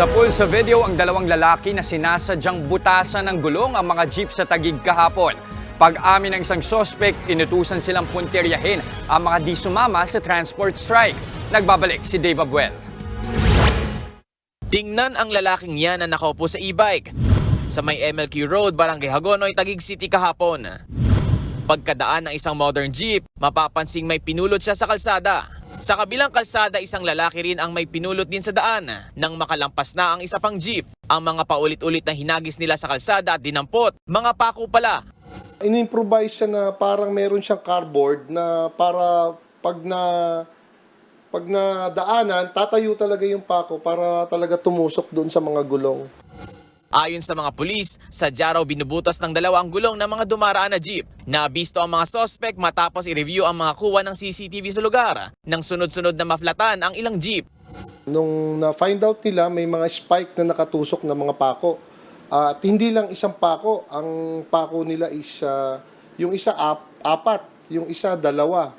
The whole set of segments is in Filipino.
Sa pool video ang dalawang lalaki na sinasadyang butasan ng gulong ang mga jeep sa Tagig kahapon. Pag-amin ng isang sospek, inutusan silang punteryahin ang mga di sumama sa transport strike. Nagbabalik si Dave Abuel. Tingnan ang lalaking yan na nakaupo sa e-bike sa may MLQ Road, Barangay Hagonoy, Taguig City kahapon. Pagkadaan ng isang modern jeep, mapapansing may pinulot siya sa kalsada. Sa kabilang kalsada, isang lalaki rin ang may pinulot din sa daan. Nang makalampas na ang isa pang jeep, ang mga paulit-ulit na hinagis nila sa kalsada at dinampot, mga pako pala. in-improvise siya na parang meron siyang cardboard na para pag na pag na daanan, tatayo talaga yung pako para talaga tumusok doon sa mga gulong. Ayon sa mga pulis, sadya raw binubutas ng dalawang gulong ng mga dumaraan na jeep. Nabisto ang mga sospek matapos i-review ang mga kuha ng CCTV sa lugar. Nang sunod-sunod na maflatan ang ilang jeep. Nung na-find out nila, may mga spike na nakatusok na mga pako. Ah, at hindi lang isang pako, ang pako nila is ah, yung isa ap- apat, yung isa dalawa.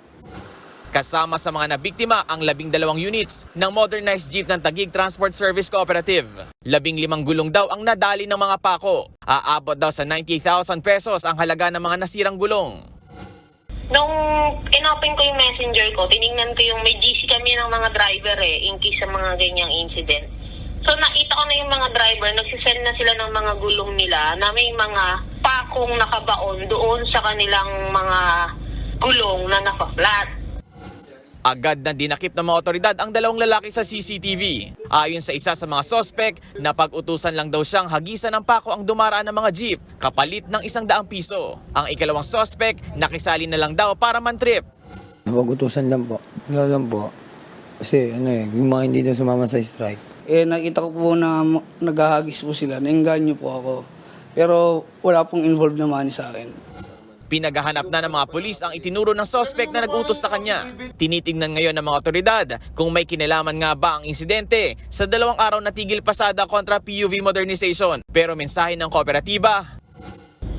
Kasama sa mga nabiktima ang labing dalawang units ng modernized jeep ng Tagig Transport Service Cooperative. Labing limang gulong daw ang nadali ng mga pako. Aabot daw sa 90,000 pesos ang halaga ng mga nasirang gulong. Nung inopen ko yung messenger ko, tiningnan ko yung may GC kami ng mga driver eh, in case sa mga ganyang incident. So nakita ko na yung mga driver, nagsisend na sila ng mga gulong nila na may mga pakong nakabaon doon sa kanilang mga gulong na naka-flat. Agad na dinakip ng mga otoridad ang dalawang lalaki sa CCTV. Ayon sa isa sa mga sospek, napag-utusan lang daw siyang hagisan ng pako ang dumaraan ng mga jeep, kapalit ng isang daang piso. Ang ikalawang sospek, nakisali na lang daw para mantrip. Napag-utusan lang po. Wala lang po. Kasi ano eh, yung mga hindi na sumama sa strike. Eh, nakita ko po na naghahagis po sila. Nainganyo po ako. Pero wala pong involved na money sa akin. Pinaghahanap na ng mga pulis ang itinuro ng sospek na nag-utos sa kanya. Tinitingnan ngayon ng mga otoridad kung may kinalaman nga ba ang insidente sa dalawang araw na tigil pasada kontra PUV modernization. Pero mensahe ng kooperatiba,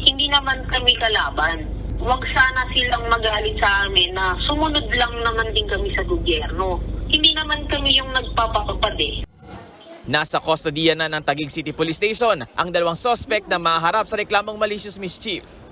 Hindi naman kami kalaban. Huwag sana silang magalit sa amin na sumunod lang naman din kami sa gobyerno. Hindi naman kami yung nagpapatupad eh. Nasa kustodiya na ng Taguig City Police Station ang dalawang sospek na maharap sa reklamong malicious mischief.